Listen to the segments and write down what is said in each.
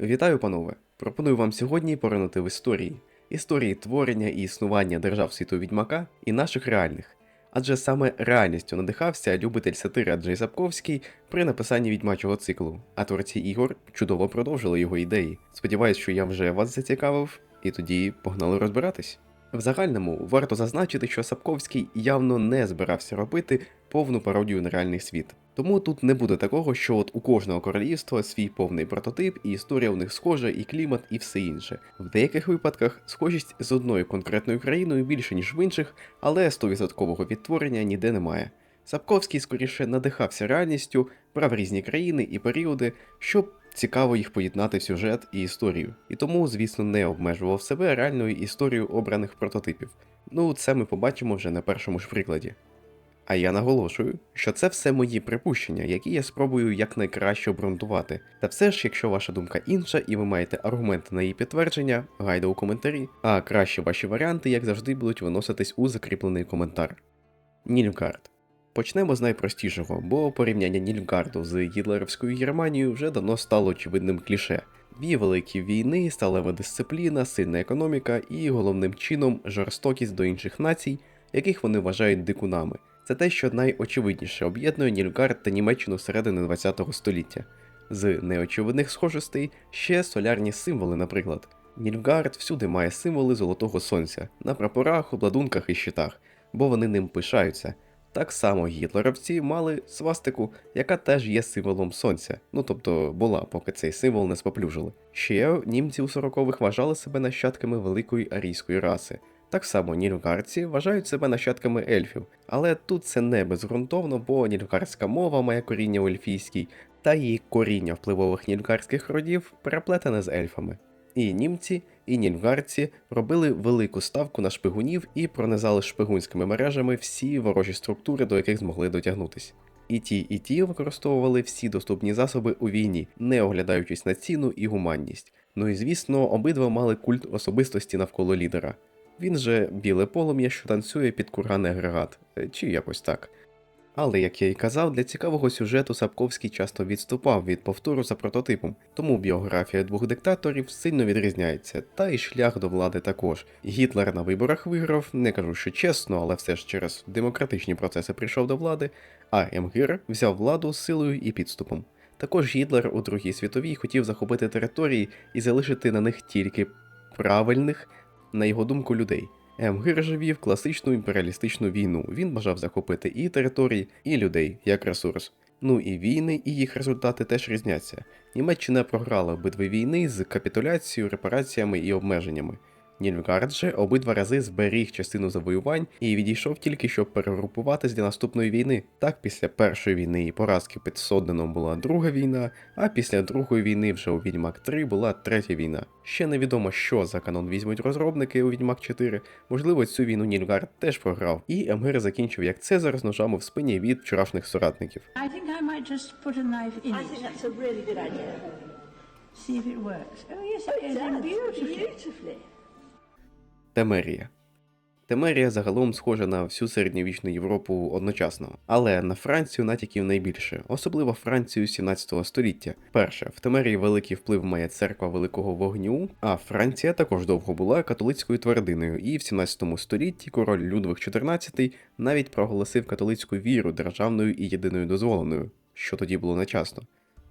Вітаю, панове! Пропоную вам сьогодні поринути в історії. Історії творення і існування держав світу відьмака і наших реальних. Адже саме реальністю надихався любитель сатири Аджей Сапковський при написанні відьмачого циклу, а творці ігор чудово продовжили його ідеї. Сподіваюсь, що я вже вас зацікавив, і тоді погнали розбиратись. В загальному варто зазначити, що Сапковський явно не збирався робити повну пародію на реальний світ. Тому тут не буде такого, що от у кожного королівства свій повний прототип, і історія у них схожа, і клімат, і все інше. В деяких випадках схожість з одною конкретною країною більше, ніж в інших, але 100% відтворення ніде немає. Сапковський скоріше надихався реальністю, брав різні країни і періоди, щоб цікаво їх поєднати в сюжет і історію. І тому, звісно, не обмежував себе реальною історією обраних прототипів. Ну, це ми побачимо вже на першому ж прикладі. А я наголошую, що це все мої припущення, які я спробую якнайкраще обґрунтувати. Та все ж, якщо ваша думка інша і ви маєте аргументи на її підтвердження, гайда у коментарі, а краще ваші варіанти, як завжди, будуть виноситись у закріплений коментар. Нільфгард. Почнемо з найпростішого, бо порівняння Нільфгарду з гітлерівською Германією вже давно стало очевидним кліше. Дві великі війни, сталева дисципліна, сильна економіка і головним чином жорстокість до інших націй, яких вони вважають дикунами. Це те, що найочевидніше об'єднує Нільфгард та Німеччину середини ХХ століття. З неочевидних схожостей ще солярні символи, наприклад. Нільфгард всюди має символи золотого сонця на прапорах, обладунках і щитах, бо вони ним пишаються. Так само гітлерівці мали свастику, яка теж є символом сонця, ну тобто була, поки цей символ не споплюжили. Ще німці у 40-х вважали себе нащадками великої арійської раси. Так само нільфгардці вважають себе нащадками ельфів, але тут це не безґрунтовно, бо нільфгардська мова має коріння у ельфійській, та її коріння впливових нільфгардських родів переплетене з ельфами. І німці, і нільфгардці робили велику ставку на шпигунів і пронизали шпигунськими мережами всі ворожі структури, до яких змогли дотягнутися. І ті, і ті використовували всі доступні засоби у війні, не оглядаючись на ціну і гуманність. Ну і звісно, обидва мали культ особистості навколо лідера. Він же біле полум'я, що танцює під курганий агрегат, е, чи якось так. Але, як я й казав, для цікавого сюжету Сапковський часто відступав від повтору за прототипом, тому біографія двох диктаторів сильно відрізняється, та й шлях до влади також. Гітлер на виборах виграв, не кажу, що чесно, але все ж через демократичні процеси прийшов до влади, а МГИР взяв владу силою і підступом. Також Гітлер у Другій світовій хотів захопити території і залишити на них тільки правильних, на його думку, людей. Емгир вів класичну імперіалістичну війну. Він бажав захопити і території, і людей як ресурс. Ну і війни, і їх результати теж різняться. Німеччина програла обидві війни з капітуляцією, репараціями і обмеженнями. Нільфгард же обидва рази зберіг частину завоювань і відійшов тільки, щоб перегрупуватись для наступної війни. Так, після першої війни і поразки під Соденом була друга війна, а після другої війни вже у Відьмак 3 була третя війна. Ще невідомо, що за канон візьмуть розробники у Відьмак 4. Можливо, цю війну Нільфгард теж програв, і Емгир закінчив як Цезар з ножами в спині від вчорашніх соратників. I think I might just put a knife in I think that's a really good idea. See if it works. Oh yes, it goes beautifully. Beautifully. Темерія. Темерія загалом схожа на всю середньовічну Європу одночасно, але на Францію натяків найбільше, особливо Францію 17 століття. Перше, в Темерії великий вплив має церква Великого Вогню, а Франція також довго була католицькою твердиною, і в 17 столітті король Людвиг XIV навіть проголосив католицьку віру державною і єдиною дозволеною, що тоді було нечасно.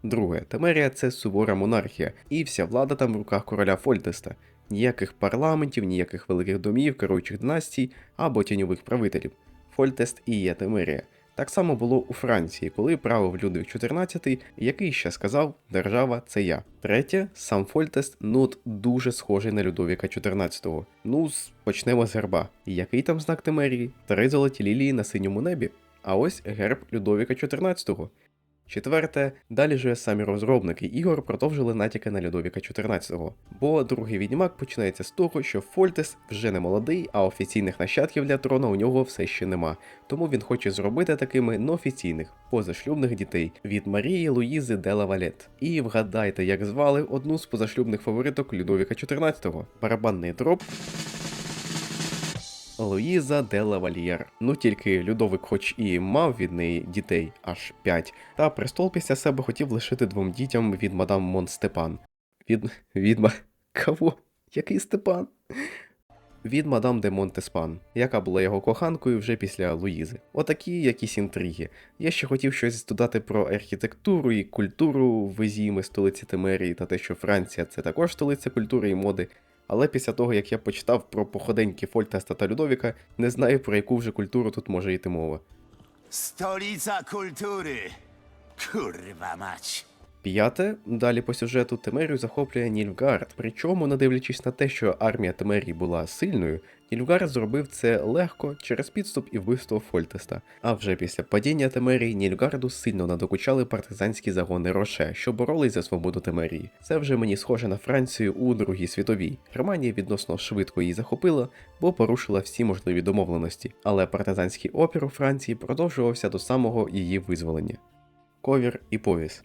Друге, Темерія це сувора монархія, і вся влада там в руках короля Фольтеста. Ніяких парламентів, ніяких великих домів, керуючих династій або тіньових правителів. Фольтест і є Темерія. Так само було у Франції, коли правив Людвиг XIV, який ще сказав Держава це я. Третє, сам Фольтест ну от дуже схожий на Людовіка XIV. Ну, почнемо з герба. Який там знак Темерії? Три золоті лілії на синьому небі. А ось герб Людовіка XIV. Четверте, далі же самі розробники ігор продовжили натяки на Людовіка XIV, бо другий відьмак починається з того, що Фольтес вже не молодий, а офіційних нащадків для трона у нього все ще нема. Тому він хоче зробити такими неофіційних, позашлюбних дітей від Марії Луїзи де Лавалет. І вгадайте, як звали одну з позашлюбних фавориток Людовіка XIV. Барабанний дроп. Луїза де Лавальєр. Ну тільки Людовик, хоч і мав від неї дітей аж п'ять, та престол після себе хотів лишити двом дітям від мадам Монстепан. Від... Відьма. Кого? Який Степан? Від мадам де Монтеспан, яка була його коханкою вже після Луїзи. Отакі якісь інтриги. Я ще хотів щось додати про архітектуру і культуру в Езіми, столиці Темерії, та те, що Франція це також столиця культури і моди. Але після того, як я почитав про походеньки Фольтеста та Людовіка, не знаю про яку вже культуру тут може йти мова. Століця культури. Курва мач. П'яте, далі по сюжету Темерію захоплює Нільфгард. Причому, не дивлячись на те, що армія Темерії була сильною, Нільфгард зробив це легко через підступ і вбивство Фольтеста. А вже після падіння Темерії Нільфгарду сильно надокучали партизанські загони Роше, що боролись за свободу Темерії. Це вже мені схоже на Францію у Другій світовій. Германія відносно швидко її захопила, бо порушила всі можливі домовленості. Але партизанський опір у Франції продовжувався до самого її визволення. Ковір і повіс.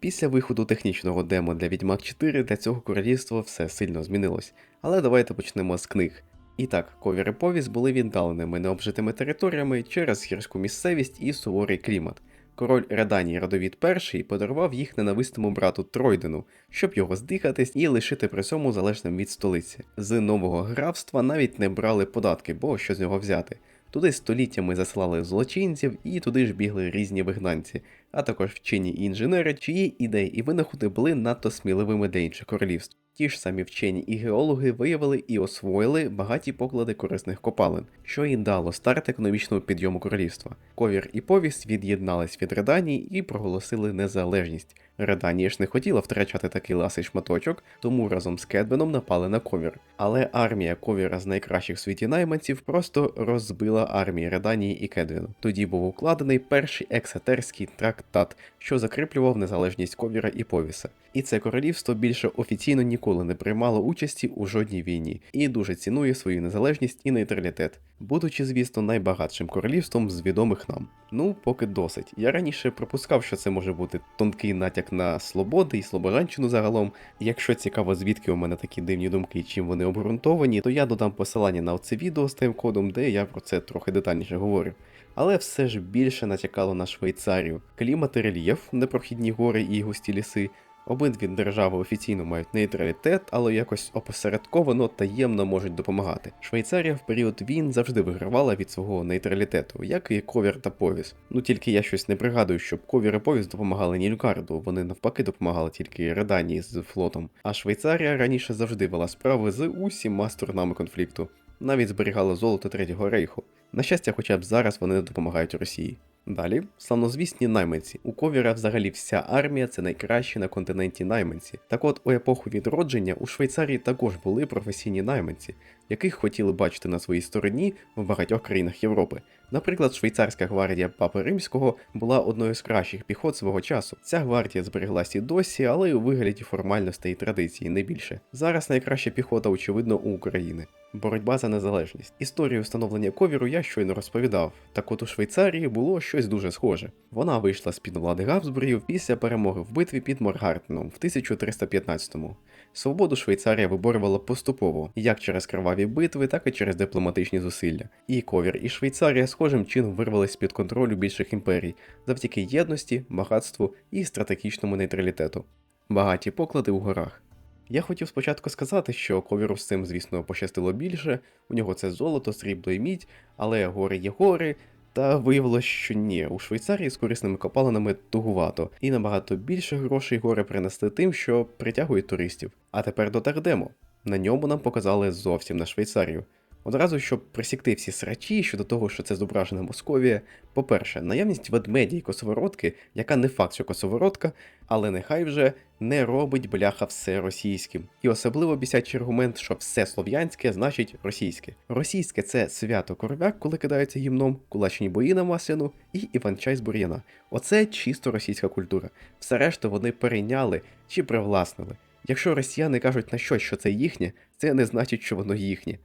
Після виходу технічного демо для Відьмак 4 для цього королівства все сильно змінилось. Але давайте почнемо з книг. І так, ковір і повіс були віддаленими необжитими територіями через гірську місцевість і суворий клімат. Король Реданій Радовід І подарував їх ненависному брату Тройдену, щоб його здихатись і лишити при цьому залежним від столиці. З нового графства навіть не брали податки, бо що з нього взяти. Туди століттями засилали злочинців, і туди ж бігли різні вигнанці, а також вчені і інженери, чиї ідеї і винаходи були надто сміливими для інших королівств. Ті ж самі вчені і геологи виявили і освоїли багаті поклади корисних копалин, що і дало старт економічному підйому королівства. Ковір і повість від'єднались від Реданії і проголосили незалежність. Реданія ж не хотіла втрачати такий ласий шматочок, тому разом з Кедбеном напали на ковір. Але армія ковіра з найкращих в світі найманців просто розбила армії Реданії і Кедвіну. Тоді був укладений перший ексетерський трактат, що закріплював незалежність ковіра і повіса. І це королівство більше офіційно ніколи не приймало участі у жодній війні і дуже цінує свою незалежність і нейтралітет, будучи, звісно, найбагатшим королівством з відомих нам. Ну, поки досить. Я раніше припускав, що це може бути тонкий натяк на свободи і слобожанщину загалом. Якщо цікаво, звідки у мене такі дивні думки і чим вони обґрунтовані, то я додам посилання на це відео з тайм-кодом, де я про це трохи детальніше говорю. Але все ж більше натякало на Швейцарію. Клімат і рельєф, непрохідні гори і густі ліси. Обидві держави офіційно мають нейтралітет, але якось опосередковано таємно можуть допомагати. Швейцарія в період війн завжди вигравала від свого нейтралітету, як і ковір та повіс. Ну тільки я щось не пригадую, щоб ковір і повіс допомагали Нількарду, вони навпаки допомагали тільки Реданії з флотом. А Швейцарія раніше завжди вела справи з усіма сторонами конфлікту, навіть зберігала золото Третього рейху. На щастя, хоча б зараз вони допомагають Росії. Далі, славнозвісні найманці. У ковіра взагалі вся армія це найкращі на континенті найманці. Так от у епоху відродження у Швейцарії також були професійні найманці, яких хотіли бачити на своїй стороні в багатьох країнах Європи. Наприклад, швейцарська гвардія Папи Римського була одною з кращих піхот свого часу. Ця гвардія збереглася і досі, але й у вигляді формальностей і традиції не більше. Зараз найкраща піхота, очевидно, у України. Боротьба за незалежність. Історію встановлення ковіру я щойно розповідав. Так от у Швейцарії було щось дуже схоже. Вона вийшла з під влади Габсбургів після перемоги в битві під Моргартеном в 1315-му. Свободу Швейцарія виборювала поступово, як через криваві битви, так і через дипломатичні зусилля. І ковір, і Швейцарія схожим чином вирвались з-під контролю більших імперій завдяки єдності, багатству і стратегічному нейтралітету. Багаті поклади у горах. Я хотів спочатку сказати, що ковіру з цим, звісно, пощастило більше, у нього це золото, срібло і мідь, але гори є гори. Та виявилось, що ні, у Швейцарії з корисними копалинами тугувато, і набагато більше грошей горе принесли тим, що притягують туристів. А тепер до Тардему. На ньому нам показали зовсім на Швейцарію. Одразу, щоб присікти всі срачі щодо того, що це зображена Московія, по-перше, наявність ведмеді і косоворотки, яка не факт, що косоворотка, але нехай вже не робить бляха все російським. І особливо бісячий аргумент, що все слов'янське значить російське. Російське це свято коровяк, коли кидаються гімном, кулачні бої на масляну і іван-чай з бур'яна. Оце чисто російська культура. Все решта вони перейняли чи привласнили. Якщо росіяни кажуть на щось, що це їхнє, це не значить, що воно їхнє.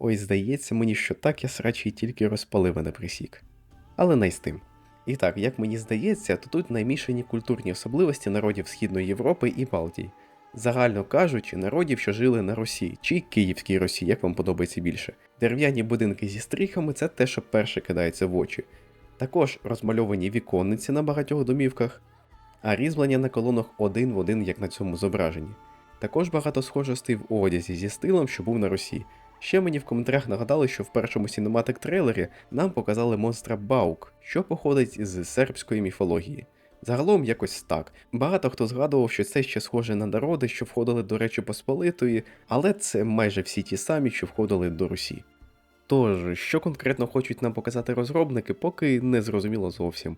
Ой, здається мені, що так я срачі тільки розпалив, а не присік. Але не з тим. І так, як мені здається, то тут наймішані культурні особливості народів Східної Європи і Балтії. Загально кажучи, народів, що жили на Русі, чи Київській Русі, як вам подобається більше. Дерев'яні будинки зі стріхами це те, що перше кидається в очі. Також розмальовані віконниці на багатьох домівках, а різьблення на колонах один в один, як на цьому зображенні. Також багато схожостей в одязі зі стилем, що був на Русі. Ще мені в коментарях нагадали, що в першому сінематик трейлері нам показали монстра Баук, що походить з сербської міфології. Загалом якось так. Багато хто згадував, що це ще схоже на народи, що входили до Речі Посполитої, але це майже всі ті самі, що входили до Русі. Тож, що конкретно хочуть нам показати розробники, поки не зрозуміло зовсім.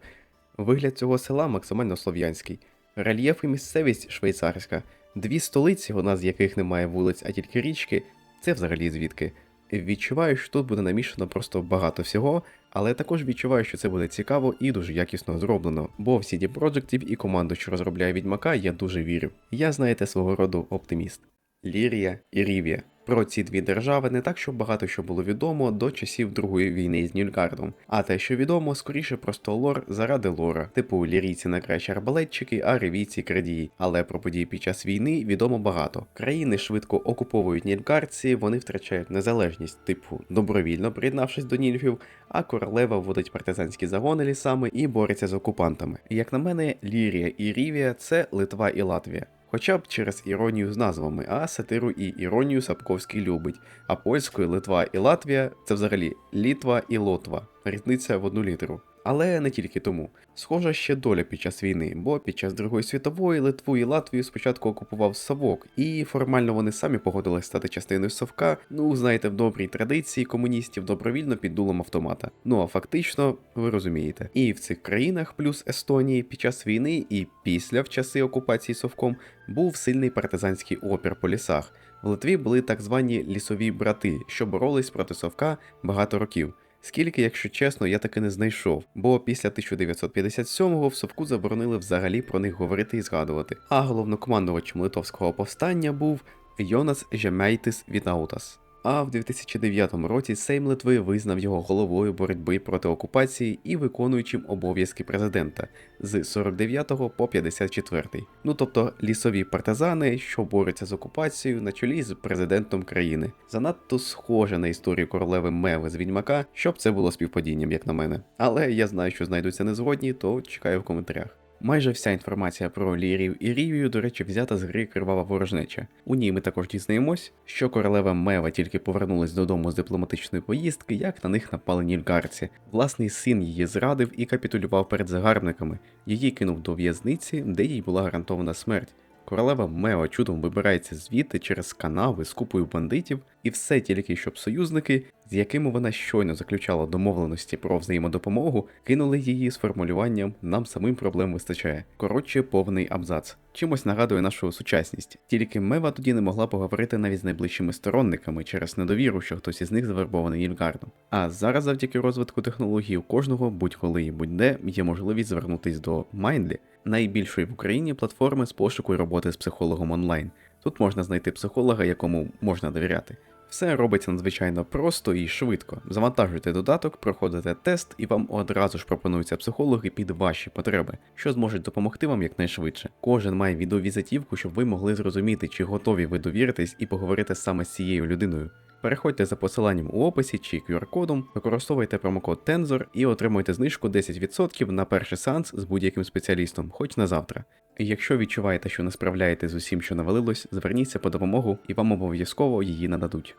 Вигляд цього села максимально слов'янський, рельєф і місцевість швейцарська, дві столиці, одна з яких немає вулиць, а тільки річки, це взагалі звідки. Відчуваю, що тут буде намішано просто багато всього, але також відчуваю, що це буде цікаво і дуже якісно зроблено, бо в CD Projektів і команду, що розробляє Відьмака, я дуже вірю. Я, знаєте, свого роду оптиміст. Лірія і Рівія. Про ці дві держави не так, щоб багато що було відомо до часів Другої війни з Нільгардом, а те, що відомо, скоріше просто лор заради лора, типу лірійці найкращі арбалетчики, а ревійці крадії. Але про події під час війни відомо багато. Країни швидко окуповують нільгардці, вони втрачають незалежність, типу добровільно приєднавшись до нільфів, а королева вводить партизанські загони лісами і бореться з окупантами. Як на мене, Лірія і Рівія це Литва і Латвія. Хоча б через іронію з назвами, а сатиру і іронію Сапковський любить. А польською Литва і Латвія це взагалі Літва і Лотва, різниця в одну літеру. Але не тільки тому. Схожа ще доля під час війни, бо під час Другої світової Литву і Латвію спочатку окупував Совок, і формально вони самі погодились стати частиною Совка, ну знаєте, в добрій традиції комуністів добровільно під дулом автомата. Ну а фактично, ви розумієте. І в цих країнах, плюс Естонії, під час війни і після в часи окупації Совком був сильний партизанський опір по лісах. В Литві були так звані лісові брати, що боролись проти Совка багато років. Скільки, якщо чесно, я таки не знайшов, бо після 1957-го в Совку заборонили взагалі про них говорити і згадувати. А головнокомандувачем литовського повстання був Йонас Жемейтис Вітаутас. А в 2009 році Сейм Литви визнав його головою боротьби проти окупації і виконуючим обов'язки президента з 49 по 54. Ну тобто лісові партизани, що борються з окупацією на чолі з президентом країни. Занадто схоже на історію королеви Меви з Відьмака, щоб це було співпадінням, як на мене. Але я знаю, що знайдуться незгодні, то чекаю в коментарях. Майже вся інформація про Лірію і Рівію, до речі, взята з гри Кривава ворожнеча. У ній ми також дізнаємось, що королева Мева тільки повернулась додому з дипломатичної поїздки, як на них напали нільгарці. Власний син її зрадив і капітулював перед загарбниками. Її кинув до в'язниці, де їй була гарантована смерть. Королева Мева чудом вибирається звідти через канави з купою бандитів, і все тільки щоб союзники, з якими вона щойно заключала домовленості про взаємодопомогу, кинули її з формулюванням нам самим проблем вистачає. Коротше, повний абзац. Чимось нагадує нашу сучасність. Тільки Мева тоді не могла поговорити навіть з найближчими сторонниками через недовіру, що хтось із них завербований Нільгардом. А зараз, завдяки розвитку технологій, у кожного будь-коли і будь-де є можливість звернутись до Mindly, найбільшої в Україні платформи з пошуку роботи з психологом онлайн. Тут можна знайти психолога, якому можна довіряти. Все робиться надзвичайно просто і швидко. Завантажуйте додаток, проходите тест, і вам одразу ж пропонуються психологи під ваші потреби, що зможуть допомогти вам якнайшвидше. Кожен має відеовізитівку, щоб ви могли зрозуміти, чи готові ви довіритись і поговорити саме з цією людиною. Переходьте за посиланням у описі чи QR-кодом, використовуйте промокод Tenzor і отримуйте знижку 10% на перший сеанс з будь-яким спеціалістом, хоч на завтра. Якщо відчуваєте, що не справляєтесь з усім, що навалилось, зверніться по допомогу і вам обов'язково її нададуть.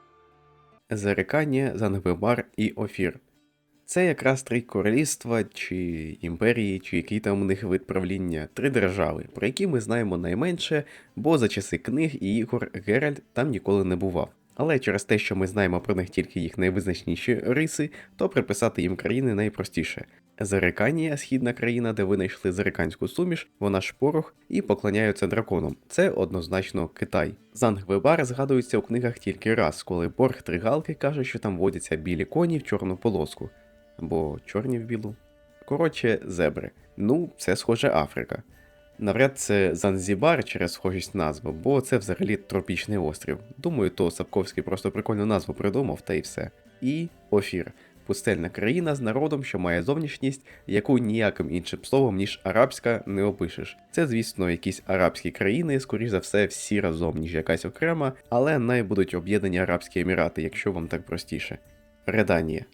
Зарикання, Зангвибар і Офір. Це якраз три королівства чи імперії, чи який там у них вид правління, три держави, про які ми знаємо найменше, бо за часи книг і ігор Геральт там ніколи не бував. Але через те, що ми знаємо про них тільки їх найвизначніші риси, то приписати їм країни найпростіше. Зариканія, східна країна, де винайшли зариканську суміш, вона ж порох і поклоняються драконам. Це однозначно Китай. Зангвебар згадується у книгах тільки раз, коли Борг Тригалки каже, що там водяться білі коні в чорну полоску. Або чорні в білу. Коротше, зебри. Ну, це схоже Африка. Навряд це Занзібар через схожість назви, бо це взагалі тропічний острів. Думаю, то Сапковський просто прикольну назву придумав, та й все. І Офір пустельна країна з народом, що має зовнішність, яку ніяким іншим словом, ніж арабська, не опишеш. Це, звісно, якісь арабські країни, скоріш за все, всі разом, ніж якась окрема, але най будуть об'єднані Арабські Емірати, якщо вам так простіше. Реданія.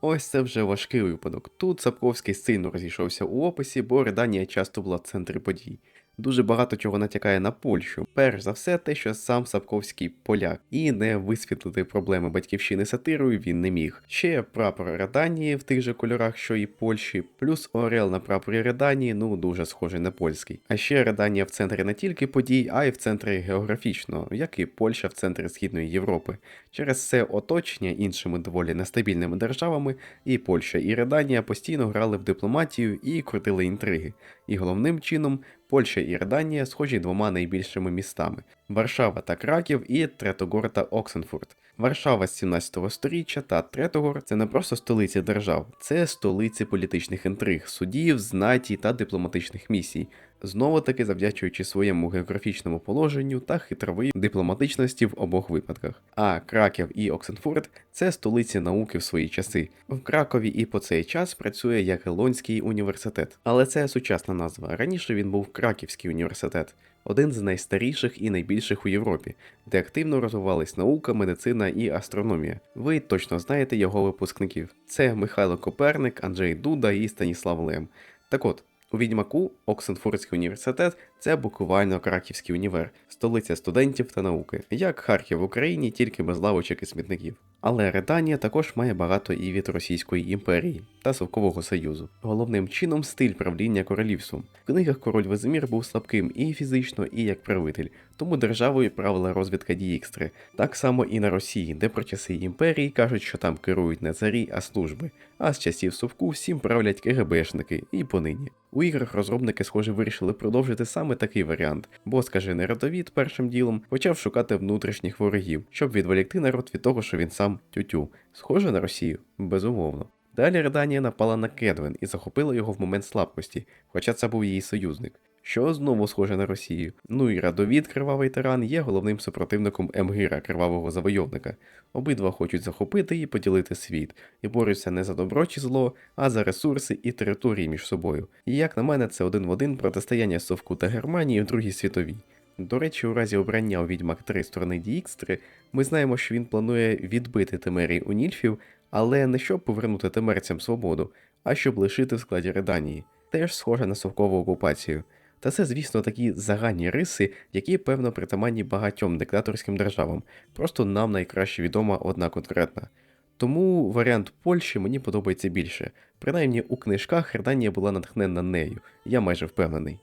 Ось це вже важкий випадок. Тут Сапковський сильно розійшовся у описі, бо Реданія часто була в центрі подій. Дуже багато чого натякає на Польщу. Перш за все, те, що сам Сапковський поляк, і не висвітлити проблеми батьківщини сатирою він не міг. Ще прапор Реданії в тих же кольорах, що і Польщі, плюс Орел на прапорі Реданії, ну дуже схожий на польський. А ще Реданія в центрі не тільки подій, а й в центрі географічно, як і Польща в центрі Східної Європи. Через це оточення іншими доволі нестабільними державами, і Польща і Реданія постійно грали в дипломатію і крутили інтриги. І головним чином Польща і Реданія схожі двома найбільшими містами: Варшава та Краків і Третогор та Оксенфурт. Варшава з 17 століття та Третогор це не просто столиці держав, це столиці політичних інтриг, судів, знаті та дипломатичних місій. Знову таки завдячуючи своєму географічному положенню та хитровій дипломатичності в обох випадках. А Краків і Оксенфурт це столиці науки в свої часи. В Кракові і по цей час працює Ягелонський університет, але це сучасна назва. Раніше він був Краківський університет, один з найстаріших і найбільших у Європі, де активно розвивались наука, медицина і астрономія. Ви точно знаєте його випускників. Це Михайло Коперник, Анджей Дуда і Станіслав Лем. Так от. У Відьмаку Оксенфордський університет це буквально Краківський універ, столиця студентів та науки, як Харків в Україні, тільки без лавочок і смітників. Але Реданія також має багато і від Російської імперії та Совкового Союзу. Головним чином стиль правління королівством. В книгах король Везимір був слабким і фізично, і як правитель, тому державою правила розвідка Дієкстри. Так само і на Росії, де про часи імперії кажуть, що там керують не царі, а служби. А з часів Совку всім правлять КГБшники і понині. У іграх розробники, схоже, вирішили продовжити саме такий варіант, бо, скажений родовід першим ділом почав шукати внутрішніх ворогів, щоб відволікти народ від того, що він сам тютю. Схоже на Росію, безумовно. Далі Реданія напала на Кедвен і захопила його в момент слабкості, хоча це був її союзник. Що знову схоже на Росію. Ну і Радовід, кривавий тиран, є головним супротивником Емгира, кривавого завойовника. Обидва хочуть захопити і поділити світ, і борються не за добро чи зло, а за ресурси і території між собою. І як на мене, це один в один протистояння Совку та Германії в Другій світовій. До речі, у разі обрання у Відьмак 3 сторони Діікстри, ми знаємо, що він планує відбити Темерій у нільфів, але не щоб повернути темерцям свободу, а щоб лишити в складі Реданії. Теж схоже на совкову окупацію. Та це, звісно, такі загальні риси, які, певно, притаманні багатьом диктаторським державам, просто нам найкраще відома одна конкретна. Тому варіант Польщі мені подобається більше. Принаймні у книжках Реданія була натхненна нею, я майже впевнений.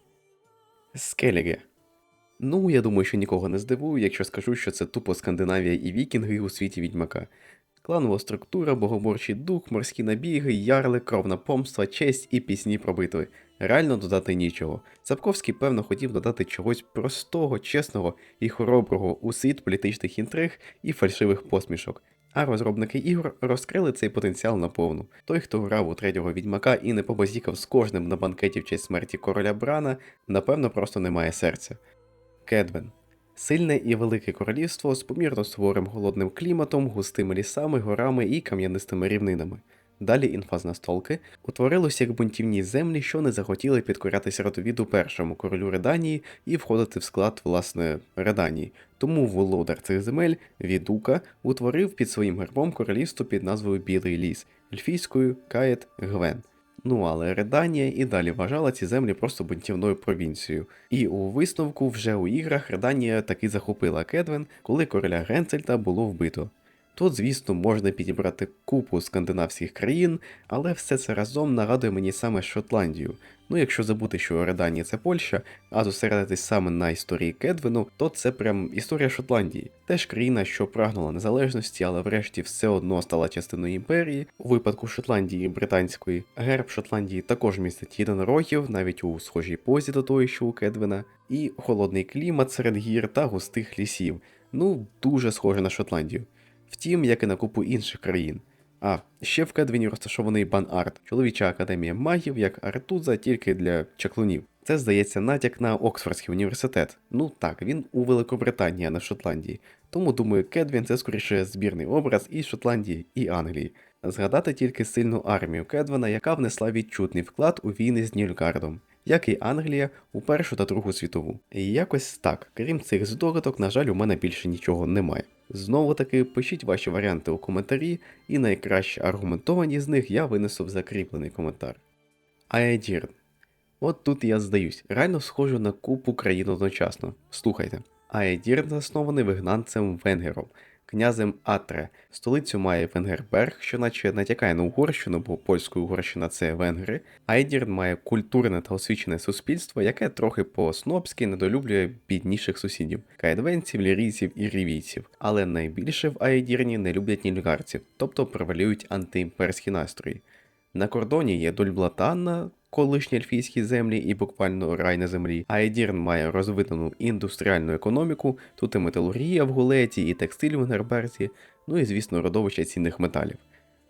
Скеліге. Ну, я думаю, що нікого не здивую, якщо скажу, що це тупо Скандинавія і вікінги у світі відьмака. Кланова структура, богоборчий дух, морські набіги, ярли, кровна помства, честь і пісні про битви. Реально додати нічого. Цапковський, певно, хотів додати чогось простого, чесного і хороброго у світ політичних інтриг і фальшивих посмішок. А розробники ігор розкрили цей потенціал наповну. Той, хто грав у третього відьмака і не побазікав з кожним на банкеті в честь смерті короля Брана, напевно, просто не має серця. Кедвен. Сильне і велике королівство з помірно суворим голодним кліматом, густими лісами, горами і кам'янистими рівнинами. Далі інфа з настолки утворилося як бунтівні землі, що не захотіли підкорятися родовіду першому королю Реданії і входити в склад власне Реданії. Тому володар цих земель Відука утворив під своїм гербом королівство під назвою Білий Ліс, ельфійською Каєт Гвен. Ну але Реданія і далі вважала ці землі просто бунтівною провінцією. І у висновку вже у іграх Реданія таки захопила Кедвен, коли короля Генцельта було вбито. Тут, звісно, можна підібрати купу скандинавських країн, але все це разом нагадує мені саме Шотландію. Ну, якщо забути, що Реданія це Польща, а зосередитись саме на історії Кедвену, то це прям історія Шотландії. Теж країна, що прагнула незалежності, але врешті все одно стала частиною імперії. У випадку Шотландії британської герб Шотландії також містить єдинорогів, навіть у схожій позі до тої, що у Кедвена, і холодний клімат серед гір та густих лісів. Ну, дуже схоже на Шотландію. Втім, як і на купу інших країн. А ще в Кедвіні розташований Бан-Арт, чоловіча академія магів, як Артуза, тільки для чаклунів. Це здається натяк на Оксфордський університет. Ну так, він у Великобританії, а не Шотландії. Тому думаю, Кедвін це скоріше збірний образ і Шотландії, і Англії. Згадати тільки сильну армію Кедвена, яка внесла відчутний вклад у війни з Нільгардом. Як і Англія у Першу та Другу світову. І якось так, крім цих здогадок, на жаль, у мене більше нічого немає. Знову таки, пишіть ваші варіанти у коментарі, і найкраще аргументовані з них я винесу в закріплений коментар. Аедірн. От тут я здаюсь, реально схожу на купу країн одночасно. Слухайте. Аедірн заснований вигнанцем Венгером, князем Атре. Столицю має Венгерберг, що наче натякає на Угорщину, бо польська Угорщина це венгри. Айдір має культурне та освічене суспільство, яке трохи по-снобськи недолюблює бідніших сусідів кайдвенців, лірійців і рівійців. Але найбільше в Айдірні не люблять нільгарців, тобто превалюють антиімперські настрої. На кордоні є Дольблатанна, колишні ельфійські землі і буквально рай на землі. Айдірн має розвинену індустріальну економіку, тут і металургія в Гулеті, і текстиль в Герберзі, ну і звісно родовище цінних металів.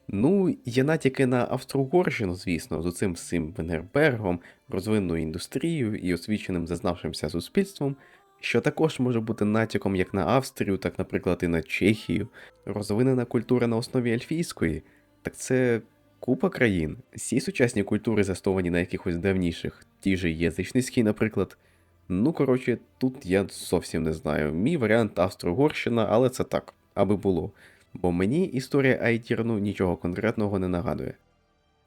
Ну, є натяки на Австро-Угорщину, звісно, з оцим всім Венгербергом, розвиненою індустрією і освіченим зазнавшимся суспільством, що також може бути натяком як на Австрію, так, наприклад, і на Чехію. Розвинена культура на основі ельфійської, так це купа країн. Всі сучасні культури засновані на якихось давніших, ті же язичницькі, наприклад. Ну, коротше, тут я зовсім не знаю. Мій варіант Австро-Угорщина, але це так, аби було. Бо мені історія Айтірну нічого конкретного не нагадує.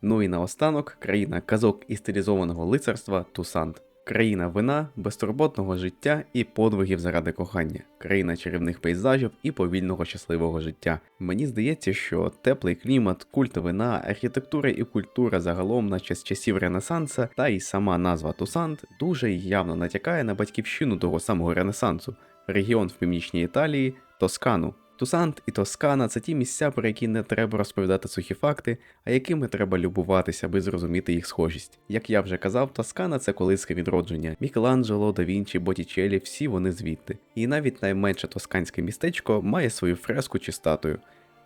Ну і наостанок країна казок і стилізованого лицарства Тусант. Країна вина, безтурботного життя і подвигів заради кохання, країна чарівних пейзажів і повільного щасливого життя. Мені здається, що теплий клімат, культ вина, архітектура і культура загалом, наче з часів Ренесанса, та й сама назва Тусант дуже явно натякає на батьківщину того самого Ренесансу, регіон в північній Італії Тоскану. Тусант і Тоскана це ті місця, про які не треба розповідати сухі факти, а якими треба любуватися, аби зрозуміти їх схожість. Як я вже казав, Тоскана це колиське відродження. Мікеланджело, да Вінчі, Боттічелі, всі вони звідти. І навіть найменше тосканське містечко має свою фреску чи статую.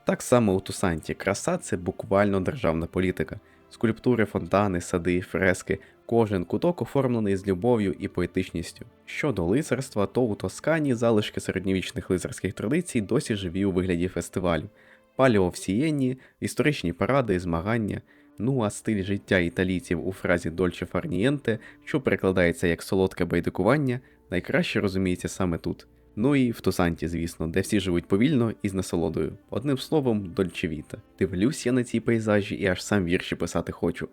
Так само у Тусанті краса це буквально державна політика. Скульптури, фонтани, сади, фрески, кожен куток оформлений з любов'ю і поетичністю. Щодо лицарства, то у Тоскані залишки середньовічних лицарських традицій досі живі у вигляді фестивалю. Паліо в Сієнні, історичні паради, змагання. Ну а стиль життя італійців у фразі Дольче Фарнієнте, що перекладається як солодке байдикування, найкраще розуміється саме тут. Ну і в Тусанті, звісно, де всі живуть повільно і з насолодою. Одним словом, дольчевіта. Дивлюсь я на ці пейзажі і аж сам вірші писати хочу.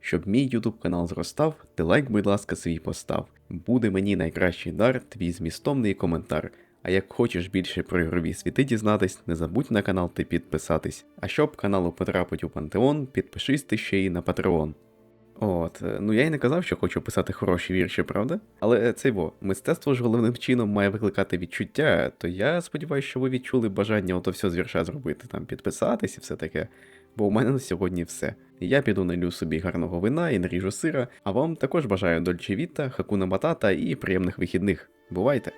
Щоб мій YouTube канал зростав, ти лайк, будь ласка, свій постав. Буде мені найкращий дар, твій змістовний коментар. А як хочеш більше про ігрові світи дізнатись, не забудь на канал ти підписатись. А щоб каналу потрапить у Пантеон, підпишись ти ще й на Patreon. От, е, ну я й не казав, що хочу писати хороші вірші, правда? Але це во, мистецтво ж головним чином має викликати відчуття, то я сподіваюся, що ви відчули бажання ото все з вірша зробити, там підписатись і все таке. Бо у мене на сьогодні все. Я піду налю собі гарного вина і наріжу сира, а вам також бажаю дольче віта, хакуна матата і приємних вихідних. Бувайте!